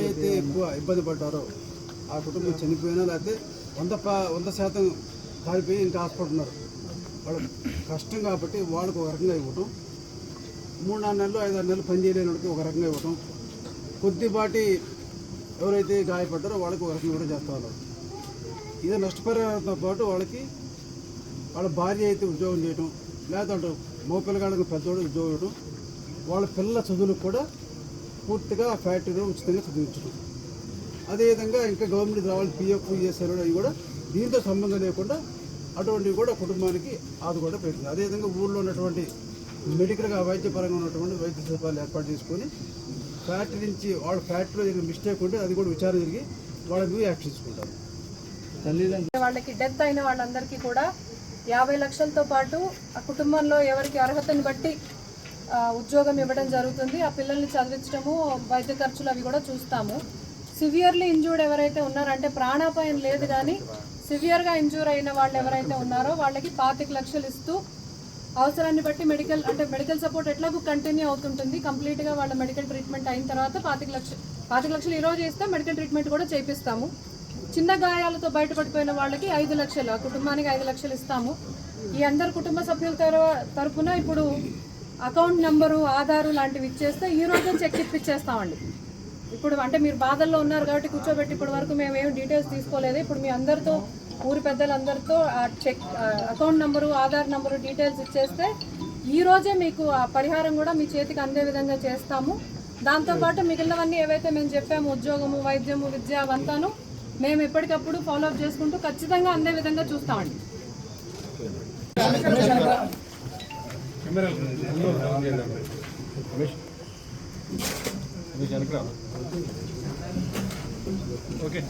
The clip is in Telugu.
అయితే ఎక్కువ ఇబ్బంది పడ్డారో ఆ కుటుంబం చనిపోయినా లేకపోతే వంద ప- వంద శాతం కాలిపోయి ఇంకా హాస్పిటల్ ఉన్నారు. వాళ్ళు కష్టం కాబట్టి వాళ్ళకు ఒక రకంగా ఇవ్వటం మూడు నాలుగు నెలలు ఐదు ఆరు నెలలు పని చేయలేని వాళ్ళకి ఒక రకంగా ఇవ్వటం. కొద్దిపాటి ఎవరైతే గాయపడ్డారో వాళ్ళకి ఒక రకంగా కూడా చేస్తా ఉన్నారు. ఇదే నష్టపరిహారంతో పాటు వాళ్ళకి వాళ్ళ భార్య అయితే ఉద్యోగం చేయటం లేదంటే మోపిల్లగాళ్ళకి పెద్దోడు ఉద్యోగం ఇవ్వడం వాళ్ళ పిల్లల చదువులకు కూడా పూర్తిగా ఫ్యాక్టరీలో ఉచితంగా చదివించడం అదేవిధంగా ఇంకా గవర్నమెంట్ రావాలి పిఎఫ్ ఈఎస్ఐ అవి కూడా దీంతో సంబంధం లేకుండా అటువంటివి కూడా కుటుంబానికి ఆదుకోవడం పెరుగుతుంది అదేవిధంగా ఊళ్ళో ఉన్నటువంటి మెడికల్గా వైద్యపరంగా ఉన్నటువంటి వైద్య సదుపాయాలు ఏర్పాటు చేసుకొని ఫ్యాక్టరీ నుంచి వాళ్ళ ఫ్యాక్టరీలో జరిగిన మిస్టేక్ ఉంటే అది కూడా విచారణ జరిగి వాళ్ళ మీద యాక్షన్ తీసుకుంటారు వాళ్ళకి డెత్ అయిన వాళ్ళందరికీ కూడా యాభై లక్షలతో పాటు ఆ కుటుంబంలో ఎవరికి అర్హతని బట్టి ఉద్యోగం ఇవ్వడం జరుగుతుంది. ఆ పిల్లల్ని చదివించడము వైద్య ఖర్చులు అవి కూడా చూస్తాము. సివియర్లీ ఇంజూర్డ్ ఎవరైతే ఉన్నారో అంటే ప్రాణాపాయం లేదు కానీ సివియర్గా ఇంజూర్ అయిన వాళ్ళు ఎవరైతే ఉన్నారో వాళ్ళకి పాతిక లక్షలు ఇస్తూ అవసరాన్ని బట్టి మెడికల్ అంటే మెడికల్ సపోర్ట్ ఎట్లాగూ కంటిన్యూ అవుతుంటుంది. కంప్లీట్గా వాళ్ళ మెడికల్ ట్రీట్మెంట్ అయిన తర్వాత పాతిక లక్షలు పాతిక లక్షలు ఈరోజు ఇస్తే మెడికల్ ట్రీట్మెంట్ కూడా చేపిస్తాము. చిన్న గాయాలతో బయటపడిపోయిన వాళ్ళకి ఐదు లక్షలు ఆ కుటుంబానికి ఐదు లక్షలు ఇస్తాము. ఈ అందరు కుటుంబ సభ్యుల తర- తరపున ఇప్పుడు అకౌంట్ నెంబరు ఆధారు లాంటివి ఇచ్చేస్తే ఈ రోజే చెక్ ఇప్పించేస్తామండి ఇప్పుడు అంటే మీరు బాధల్లో ఉన్నారు కాబట్టి కూర్చోబెట్టి ఇప్పటి వరకు మేము ఏం డీటెయిల్స్ తీసుకోలేదు. ఇప్పుడు మీ అందరితో ఊరి పెద్దలందరితో ఆ check account number Aadhaar number details ఇచ్చేస్తే ఈరోజే మీకు ఆ పరిహారం కూడా మీ చేతికి అందే విధంగా చేస్తాము. దాంతోపాటు మిగిలినవన్నీ ఏవైతే మేము చెప్పాము ఉద్యోగము వైద్యము విద్య అవంతాను మేము ఎప్పటికప్పుడు ఫాలో అప్ చేసుకుంటూ ఖచ్చితంగా అందే విధంగా చూస్తామండి. ఓకే